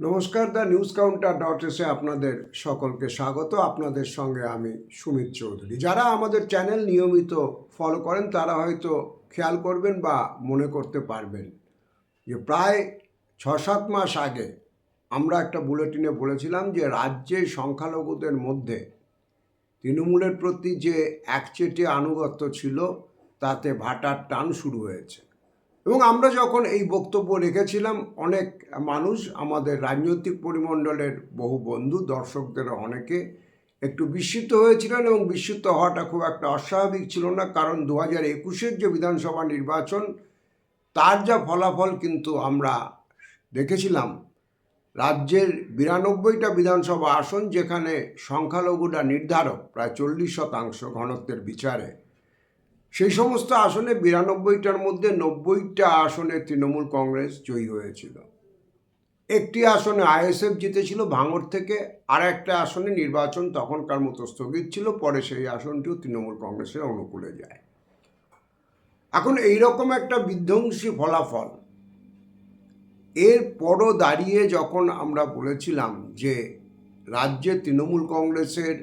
নমস্কার, the news counter dot এসে আপনাদের সকলকে স্বাগত। আপনাদের সঙ্গে আমি সুমিত চৌধুরী। যারা আমাদের চ্যানেল নিয়মিত ফলো করেন, তারা হয়তো খেয়াল করবেন বা মনে করতে পারবেন যে প্রায় ছ সাত মাস আগে আমরা একটা বুলেটিনে বলেছিলাম যে রাজ্যে সংখ্যালঘুদের মধ্যে তৃণমূলের প্রতি যে একচেটে আনুগত্য ছিল, তাতে ভাটার টান শুরু হয়েছে। এবং আমরা যখন এই বক্তব্য রেখেছিলাম, অনেক মানুষ আমাদের রাজনৈতিক পরিমণ্ডলের বহু বন্ধু, দর্শকদের অনেকে একটু বিস্মিত হয়েছিলেন এবং বিস্মিত হওয়াটা খুব একটা অস্বাভাবিক ছিল না। কারণ দু হাজার একুশের যে বিধানসভা নির্বাচন, তার যা ফলাফল কিন্তু আমরা দেখেছিলাম। রাজ্যের বিরানব্বইটা বিধানসভা আসন, যেখানে সংখ্যালঘুটা নির্ধারক, প্রায় চল্লিশ শতাংশ ঘনত্বের বিচারে। সেই সমস্ত আসনে বিরানব্বইটার মধ্যে নব্বইটা আসনে তৃণমূল কংগ্রেস জয়ী হয়েছিল। একটি আসনে আইএসএফ জিতেছিল ভাঙড় থেকে, আর একটা আসনে নির্বাচন তখনকার মতো স্থগিত ছিল, পরে সেই আসনটিও তৃণমূল কংগ্রেসের অনুকূলে যায়। এখন এই রকম একটা বিধ্বংসী ফলাফল, এর পরও দাঁড়িয়ে যখন আমরা বলেছিলাম যে রাজ্যে তৃণমূল কংগ্রেসের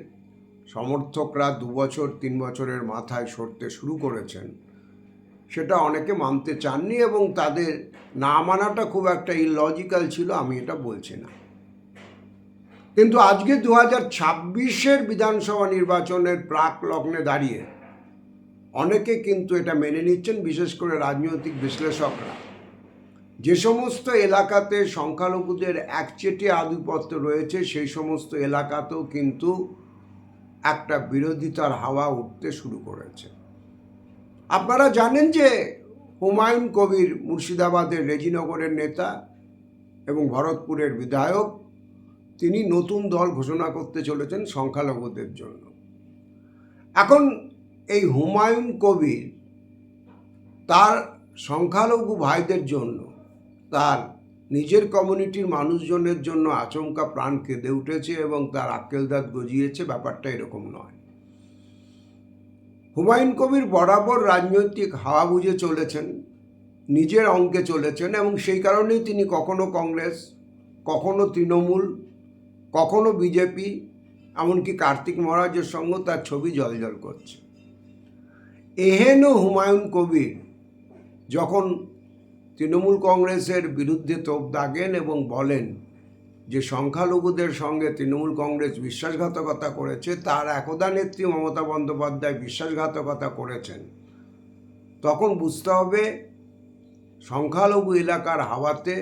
সমর্থকরা দু বছর, তিন বছরের মাথায় সরতে শুরু করেছেন। সেটা অনেকে মানতে চাননি এবং তাদের না মানাটা খুব একটা ইলজিক্যাল ছিল, আমি এটা বলছি না। কিন্তু আজকে দু হাজার ছাব্বিশের বিধানসভা নির্বাচনের প্রাক লগ্নে দাঁড়িয়ে অনেকে কিন্তু এটা মেনে নিচ্ছেন, বিশেষ করে রাজনৈতিক বিশ্লেষকরা। যে সমস্ত এলাকাতে সংখ্যালঘুদের একচেটে আধিপত্য রয়েছে, সেই সমস্ত এলাকাতেও কিন্তু একটা বিরোধিতার হাওয়া উঠতে শুরু করেছে। আপনারা জানেন যে হুমায়ুন কবির মুর্শিদাবাদের রেজিনগরের নেতা এবং ভরতপুরের বিধায়ক, তিনি নতুন দল ঘোষণা করতে চলেছেন সংখ্যালঘুদের জন্য। এখন এই হুমায়ুন কবির তার সংখ্যালঘু ভাইদের জন্য তার নিজের কমিউনিটির মানুষজনের জন্য আচমকা প্রাণ কেঁদে উঠেছে এবং তার আক্কেল দাঁত গজিয়েছে, ব্যাপারটা এরকম নয়। হুমায়ুন কবির বরাবর রাজনৈতিক হাওয়া বুঝে চলেছেন, নিজের অঙ্কে চলেছেন এবং সেই কারণেই তিনি কখনো কংগ্রেস, কখনো তৃণমূল, কখনো বিজেপি, এমনকি কার্তিক মহারাজের সঙ্গে তার ছবি জলজল করছে। এহেন হুমায়ুন কবির যখন তৃণমূল কংগ্রেসের বিরুদ্ধে তোপ দাগেন এবং বলেন যে সংখ্যালঘুদের সঙ্গে তৃণমূল কংগ্রেস বিশ্বাসঘাতকতা করেছে, তার একদা নেত্রী মমতা বন্দ্যোপাধ্যায় বিশ্বাসঘাতকতা করেছেন। তখন বুঝতে হবে, সংখ্যালঘু এলাকার হাওয়াতে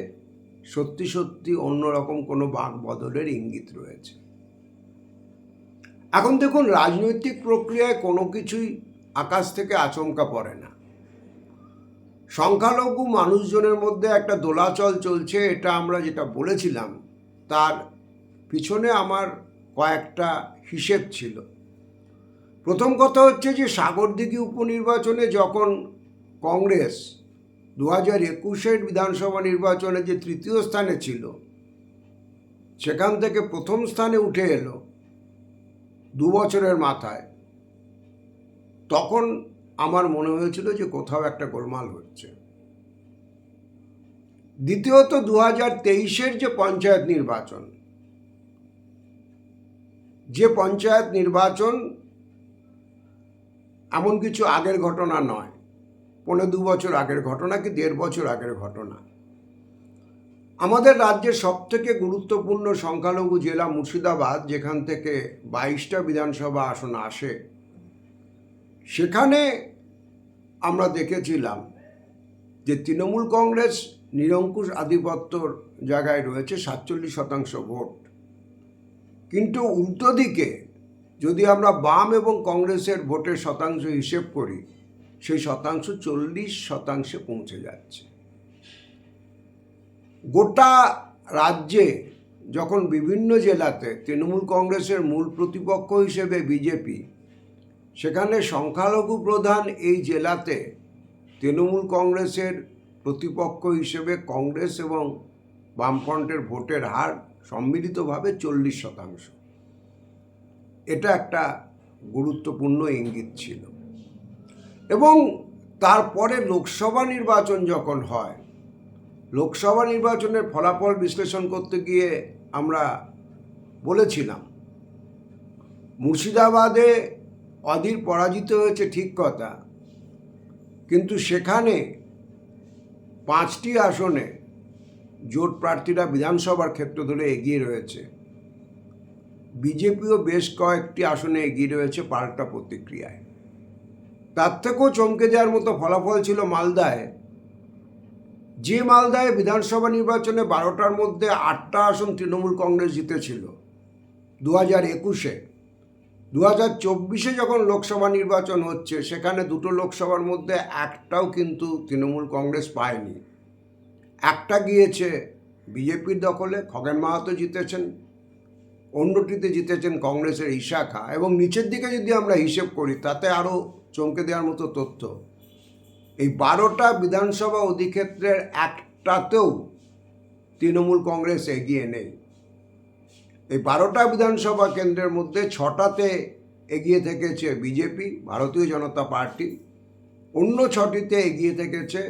সত্যি সত্যি অন্যরকম কোনো বাঁক বদলের ইঙ্গিত রয়েছে। এখন দেখুন, রাজনৈতিক প্রক্রিয়ায় কোনো কিছুই আকাশ থেকে আচমকা পড়ে না। সংখ্যালঘু মানুষজনের মধ্যে একটা দোলাচল চলছে, এটা আমরা যেটা বলেছিলাম, তার পিছনে আমার কয়েকটা হিসেব ছিল। প্রথম কথা হচ্ছে যে, সাগরদিঘি উপনির্বাচনে যখন কংগ্রেস দু হাজার একুশের বিধানসভা নির্বাচনে যে তৃতীয় স্থানে ছিল, সেখান থেকে প্রথম স্থানে উঠে এলো দু বছরের মাথায়। তখন আমার মনে হয়েছিল যে কোথাও একটা গোলমাল হচ্ছে। দ্বিতীয়ত দু হাজার তেইশের যে পঞ্চায়েত নির্বাচন, যে পঞ্চায়েত নির্বাচন এমন কিছু আগের ঘটনা নয় পনেরো দু বছর আগের ঘটনা কি দেড় বছর আগের ঘটনা। আমাদের রাজ্যের সবথেকে গুরুত্বপূর্ণ সংখ্যালঘু জেলা মুর্শিদাবাদ, যেখান থেকে বাইশটা বিধানসভা আসন আসে সেখানে আমরা দেখেছিলাম যে তৃণমূল কংগ্রেস নিরঙ্কুশ আধিপত্যর জায়গায় রয়েছে সাতচল্লিশ শতাংশ ভোট। কিন্তু উল্টো দিকে যদি আমরা বাম এবং কংগ্রেসের ভোটের শতাংশ হিসেব করি, সেই শতাংশ চল্লিশ শতাংশে পৌঁছে যাচ্ছে। গোটা রাজ্যে যখন বিভিন্ন জেলাতে তৃণমূল কংগ্রেসের মূল প্রতিপক্ষ হিসেবে বিজেপি সেখানে সংখ্যালঘু প্রধান এই জেলাতে তৃণমূল কংগ্রেসের প্রতিপক্ষ হিসেবে কংগ্রেস এবং বামফ্রন্টের ভোটের হার সম্মিলিতভাবে চল্লিশ শতাংশ। এটা একটা গুরুত্বপূর্ণ ইঙ্গিত ছিল। এবং তারপরে লোকসভা নির্বাচন যখন হয়, লোকসভা নির্বাচনের ফলাফল বিশ্লেষণ করতে গিয়ে আমরা বলেছিলাম, মুর্শিদাবাদে অধীর পরাজিত হয়েছে ঠিক কথা। কিন্তু সেখানে পাঁচটি আসনে জোট প্রার্থীরা বিধানসভার ক্ষেত্র ধরে এগিয়ে রয়েছে। বিজেপিও বেশ কয়েকটি আসনে এগিয়ে রয়েছে পাল্টা প্রতিক্রিয়ায়। তার থেকেও চমকে যাওয়ার মতো ফলাফল ছিল মালদায়। যে মালদায় বিধানসভা নির্বাচনে বারোটার মধ্যে আটটা আসন তৃণমূল কংগ্রেস জিতেছিল। দু হাজার একুশে দু হাজার চব্বিশে যখন লোকসভা নির্বাচন হচ্ছে, সেখানে দুটো লোকসভার মধ্যে একটাও কিন্তু তৃণমূল কংগ্রেস পায়নি। একটা গিয়েছে বিজেপির দখলে, খগেন মাহাতো জিতেছেন, অন্যটিতে জিতেছেন কংগ্রেসের ইশাখা। এবং নিচের দিকে যদি আমরা হিসেব করি, তাতে আরও চমকে দেওয়ার মতো তথ্য। এই বারোটা বিধানসভা অধিক্ষেত্রের একটাতেও তৃণমূল কংগ্রেস এগিয়ে নেই। এই বারোটা বিধানসভা কেন্দ্রের মধ্যে ছটাতে এগিয়ে থেকেছে বিজেপি, ভারতীয় জনতা পার্টি। অন্য ছটিতে এগিয়ে থেকেছে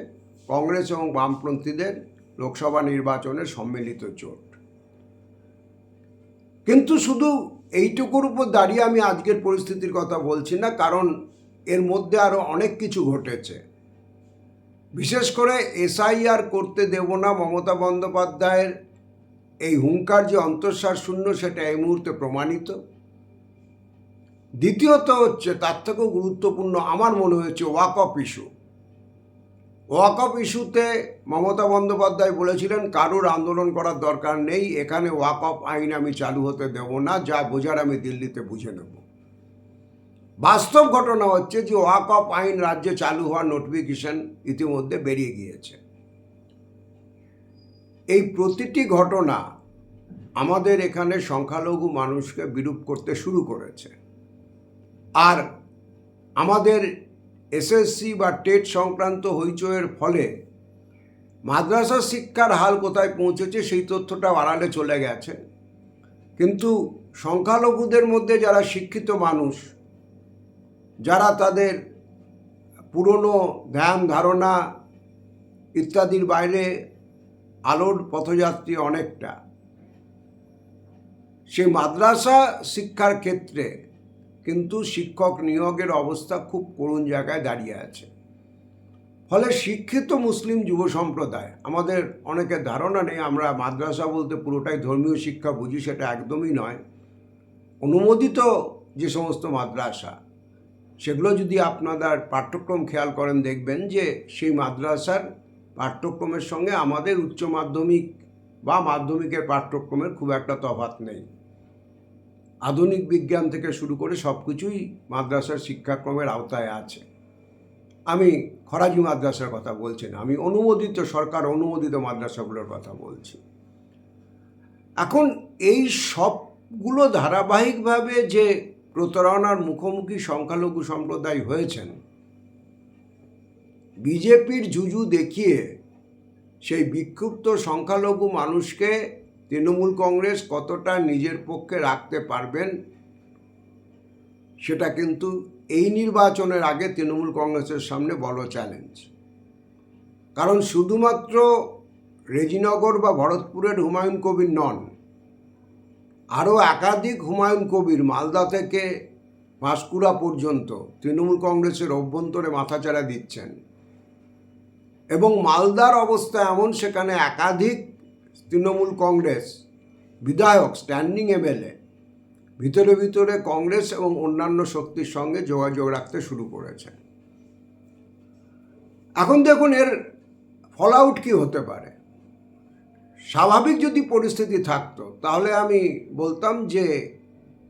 কংগ্রেস এবং বামপন্থীদের লোকসভা নির্বাচনের সম্মিলিত জোট। কিন্তু শুধু এইটুকুর উপর দাঁড়িয়ে আমি আজকের পরিস্থিতির কথা বলছি না, কারণ এর মধ্যে আরও অনেক কিছু ঘটেছে। বিশেষ করে এসআইআর করতে দেব না মমতা বন্দ্যোপাধ্যায়ের এই হুঙ্কার যে অন্তঃসার শূন্য সেটা এই মুহূর্তে প্রমাণিত। দ্বিতীয়ত হচ্ছে, তার থেকেও গুরুত্বপূর্ণ আমার মনে হয়েছে walk off issue. Walk off ইস্যুতে মমতা বন্দ্যোপাধ্যায় বলেছিলেন, কারোর আন্দোলন করার দরকার নেই, এখানে ওয়াক অফ আইন আমি চালু হতে দেব না, যা বোঝার আমি দিল্লিতে বুঝে নেব। বাস্তব ঘটনা হচ্ছে যে ওয়াক অফ আইন রাজ্যে চালু হওয়ার নোটিফিকেশন ইতিমধ্যে বেরিয়ে গিয়েছে। এই প্রতিটি ঘটনা আমাদের এখানে সংখ্যালঘু মানুষকে বিরূপ করতে শুরু করেছে। আর আমাদের এসএসসি বা টেট সংক্রান্ত হইচয়ের ফলে মাদ্রাসা শিক্ষার হাল কোথায় পৌঁছেছে সেই তথ্যটা আড়ালে চলে গেছে। কিন্তু সংখ্যালঘুদের মধ্যে যারা শিক্ষিত মানুষ, যারা তাদের পুরনো ধ্যান, ধারণা ইত্যাদির বাইরে আলোর পথযাত্রী অনেকটা। সেই মাদ্রাসা শিক্ষার ক্ষেত্রে কিন্তু শিক্ষক নিয়োগের অবস্থা খুব করুণ জায়গায় দাঁড়িয়ে আছে। ফলে শিক্ষিত মুসলিম যুব সম্প্রদায়, আমাদের অনেকের ধারণা নেই, আমরা মাদ্রাসা বলতে পুরোটাই ধর্মীয় শিক্ষা বুঝি, সেটা একদমই নয়। অনুমোদিত যে সমস্ত মাদ্রাসা, সেগুলো যদি আপনাদের পাঠ্যক্রম খেয়াল করেন, দেখবেন যে সেই মাদ্রাসার পাঠ্যক্রমের সঙ্গে আমাদের উচ্চ মাধ্যমিক বা মাধ্যমিকের পাঠ্যক্রমের খুব একটা তফাৎ নেই। আধুনিক বিজ্ঞান থেকে শুরু করে সব কিছুই মাদ্রাসার শিক্ষাক্রমের আওতায় আছে। আমি খরাজি মাদ্রাসার কথা বলছি না, আমি অনুমোদিত সরকার অনুমোদিত মাদ্রাসাগুলোর কথা বলছি। এখন এই সবগুলো ধারাবাহিকভাবে যে প্রতারণার মুখোমুখি সংখ্যালঘু সম্প্রদায় হয়েছেন বিজেপির জুজু দেখিয়ে সেই বিক্ষুব্ধ সংখ্যালঘু মানুষকে তৃণমূল কংগ্রেস কতটা নিজের পক্ষে রাখতে পারবেন, সেটা কিন্তু এই নির্বাচনের আগে তৃণমূল কংগ্রেসের সামনে বড় চ্যালেঞ্জ। কারণ শুধুমাত্র রেজিনগর বা ভরতপুরের হুমায়ুন কবির নন, আরও একাধিক হুমায়ুন কবির মালদা থেকে পাঁশকুড়া পর্যন্ত তৃণমূল কংগ্রেসের অভ্যন্তরে মাথাচাড়া দিচ্ছেন। এবং মালদার অবস্থা এমন, সেখানে একাধিক তৃণমূল কংগ্রেস, বিধায়ক স্ট্যান্ডিং এমএলএ ভিতরে ভিতরে কংগ্রেস এবং অন্যান্য শক্তির সঙ্গে যোগাযোগ রাখতে শুরু করেছে। এখন দেখুন এর ফল আউট কী হতে পারে। স্বাভাবিক যদি পরিস্থিতি থাকতো, তাহলে আমি বলতাম যে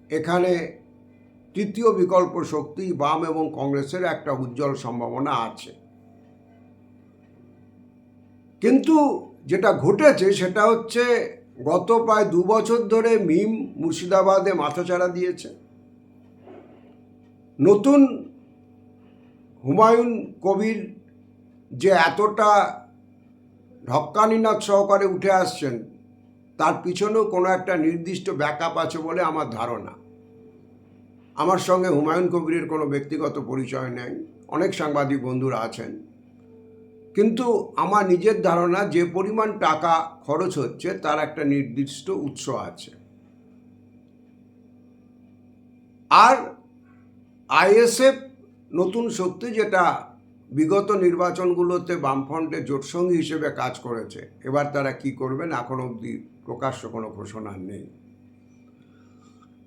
এখানে তৃতীয় বিকল্প শক্তি বাম এবং কংগ্রেসের একটা উজ্জ্বল সম্ভাবনা আছে। কিন্তু যেটা ঘটেছে সেটা হচ্ছে গত প্রায় দু বছর ধরে মিম মুর্শিদাবাদে মাথাচাড়া দিয়েছে। নতুন হুমায়ুন কবির যে এতটা ঢক্কানিনাথ সহকারে উঠে আসছেন, তার পিছনেও কোনো একটা নির্দিষ্ট ব্যাকআপ আছে বলে আমার ধারণা। আমার সঙ্গে হুমায়ুন কবিরের কোনো ব্যক্তিগত পরিচয় নেই। অনেক সাংবাদিক বন্ধুরা আছেন। কিন্তু আমার নিজের ধারণা যে পরিমাণ টাকা খরচ হচ্ছে, তার একটা নির্দিষ্ট উৎস আছে। আর আইএসএফ নতুন শক্তি যেটা বিগত নির্বাচনগুলোতে বামফ্রন্টের জোটসঙ্গী হিসেবে কাজ করেছে, এবার তারা কি করবেন এখন অবধি প্রকাশ্য কোনো ঘোষণা নেই।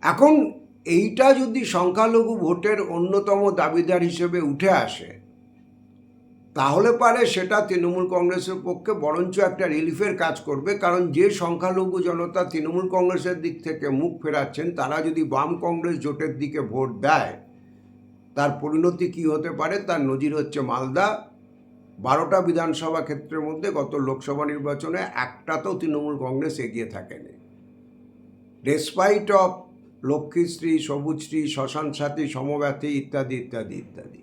এখন এইটা যদি সংখ্যালঘু ভোটের অন্যতম দাবিদার হিসেবে উঠে আসে তাহলে পারে সেটা তৃণমূল কংগ্রেসের পক্ষে বরঞ্চ একটা রিলিফের কাজ করবে, কারণ যে সংখ্যালঘু জনতা তৃণমূল কংগ্রেসের দিক থেকে মুখ ফেরাচ্ছেন, তারা যদি বাম কংগ্রেস জোটের দিকে ভোট দেয়, তার পরিণতি কি হতে পারে? তার নজির হচ্ছে মালদা। বারোটা বিধানসভা ক্ষেত্রের মধ্যে গত লোকসভা নির্বাচনে একটাতেও তৃণমূল কংগ্রেস এগিয়ে থাকেনি। ডেসপাইট অফ লক্ষ্মীশ্রী, সবুজশ্রী শ্মশান সাথী সমব্যাথী ইত্যাদি ইত্যাদি ইত্যাদি।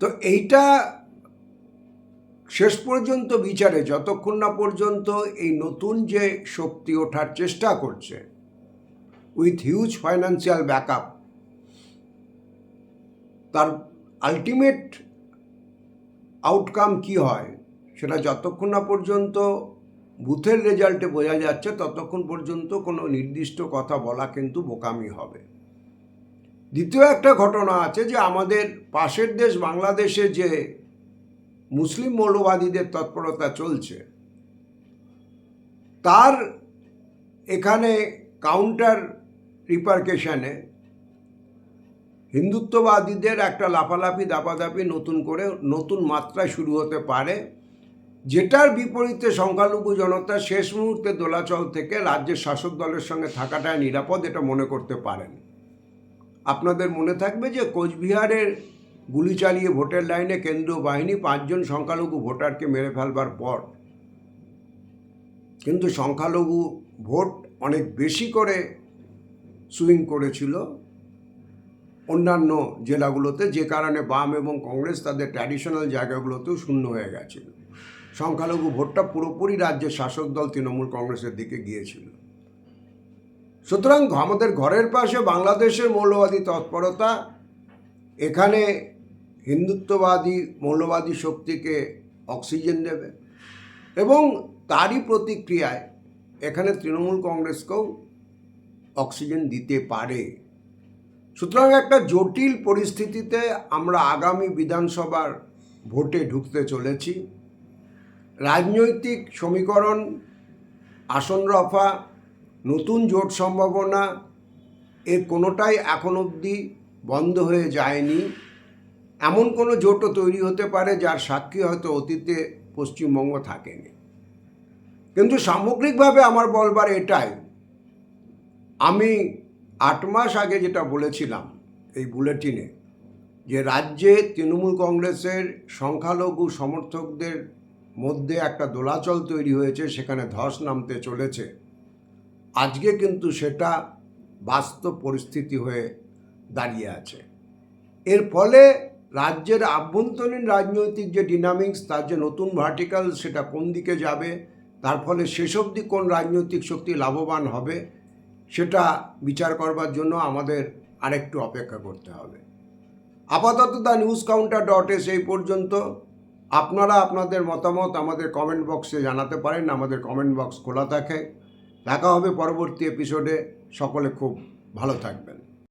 তো এইটা শেষ পর্যন্ত বিচারে, যতক্ষণ না পর্যন্ত এই নতুন যে শক্তি ওঠার চেষ্টা করছে উইথ হিউজ ফাইন্যান্সিয়াল ব্যাকআপ তার আলটিমেট আউটকাম কি হয়, সেটা যতক্ষণ না পর্যন্ত বুথের রেজাল্টে বোঝা যাচ্ছে, ততক্ষণ পর্যন্ত কোনো নির্দিষ্ট কথা বলা কিন্তু বোকামি হবে। দ্বিতীয় একটা ঘটনা আছে যে আমাদের পাশের দেশ বাংলাদেশে যে মুসলিম মৌলবাদীদের তৎপরতা চলছে, তার এখানে কাউন্টার রিপার্কেশনে হিন্দুত্ববাদীদের একটা লাফালাফি, দাপাদাপি নতুন করে, নতুন মাত্রায় শুরু হতে পারে, যেটার বিপরীতে সংখ্যালঘু জনতা শেষ মুহূর্তে দোলাচল থেকে রাজ্যের শাসক দলের সঙ্গে থাকাটাই নিরাপদ এটা মনে করতে পারেন। আপনাদের মনে থাকবে যে কোচবিহারের গুলি চালিয়ে ভোটের লাইনে কেন্দ্রীয় বাহিনী পাঁচজন সংখ্যালঘু ভোটারকে মেরে ফেলবার পর। কিন্তু সংখ্যালঘু ভোট অনেক বেশি করে সুইং করেছিল অন্যান্য জেলাগুলোতে, যে কারণে বাম এবং কংগ্রেস তাদের ট্র্যাডিশনাল জায়গাগুলোতেও শূন্য হয়ে গেছিল। সংখ্যালঘু ভোটটা পুরোপুরি রাজ্যের শাসক দল তৃণমূল কংগ্রেসের দিকে গিয়েছিল। সুতরাং আমাদের ঘরের পাশে বাংলাদেশের মৌলবাদী তৎপরতা, এখানে হিন্দুত্ববাদী মৌলবাদী শক্তিকে অক্সিজেন দেবে এবং তারই প্রতিক্রিয়ায় এখানে তৃণমূল কংগ্রেসকেও অক্সিজেন দিতে পারে। সুতরাং একটা জটিল পরিস্থিতিতে আমরা আগামী বিধানসভার ভোটে ঢুকতে চলেছি। রাজনৈতিক সমীকরণ, আসন রফা নতুন জোট সম্ভাবনা এর কোনোটাই এখন অবধি বন্ধ হয়ে যায়নি। এমন কোনো জোটও তৈরি হতে পারে যার সাক্ষী হয়তো অতীতে পশ্চিমবঙ্গ থাকেনি। কিন্তু সামগ্রিকভাবে আমার বলবার এটাই, আমি আট মাস আগে যেটা বলেছিলাম এই বুলেটিনে যে রাজ্যে তৃণমূল কংগ্রেসের সংখ্যালঘু সমর্থকদের মধ্যে একটা দোলাচল তৈরি হয়েছে, সেখানে ধস নামতে চলেছে। আজকে কিন্তু সেটা বাস্তব পরিস্থিতি হয়ে দাঁড়িয়ে আছে। এর ফলে রাজ্যের আভ্যন্তরীণ রাজনৈতিক যে ডিনামিক্স তার যে নতুন ভার্টিক্যাল সেটা কোন দিকে যাবে, তার ফলে শেষ অবধি কোন রাজনৈতিক শক্তি লাভবান হবে, সেটা বিচার করবার জন্য আমাদের আরেকটু অপেক্ষা করতে হবে। আপাতত the news counter dot S এই পর্যন্ত। আপনারা আপনাদের মতামত আমাদের কমেন্ট বক্সে জানাতে পারেন, আমাদের কমেন্ট বক্স খোলা থাকে। দেখা হবে পরবর্তী এপিসোডে সকলে খুব ভালো থাকবেন।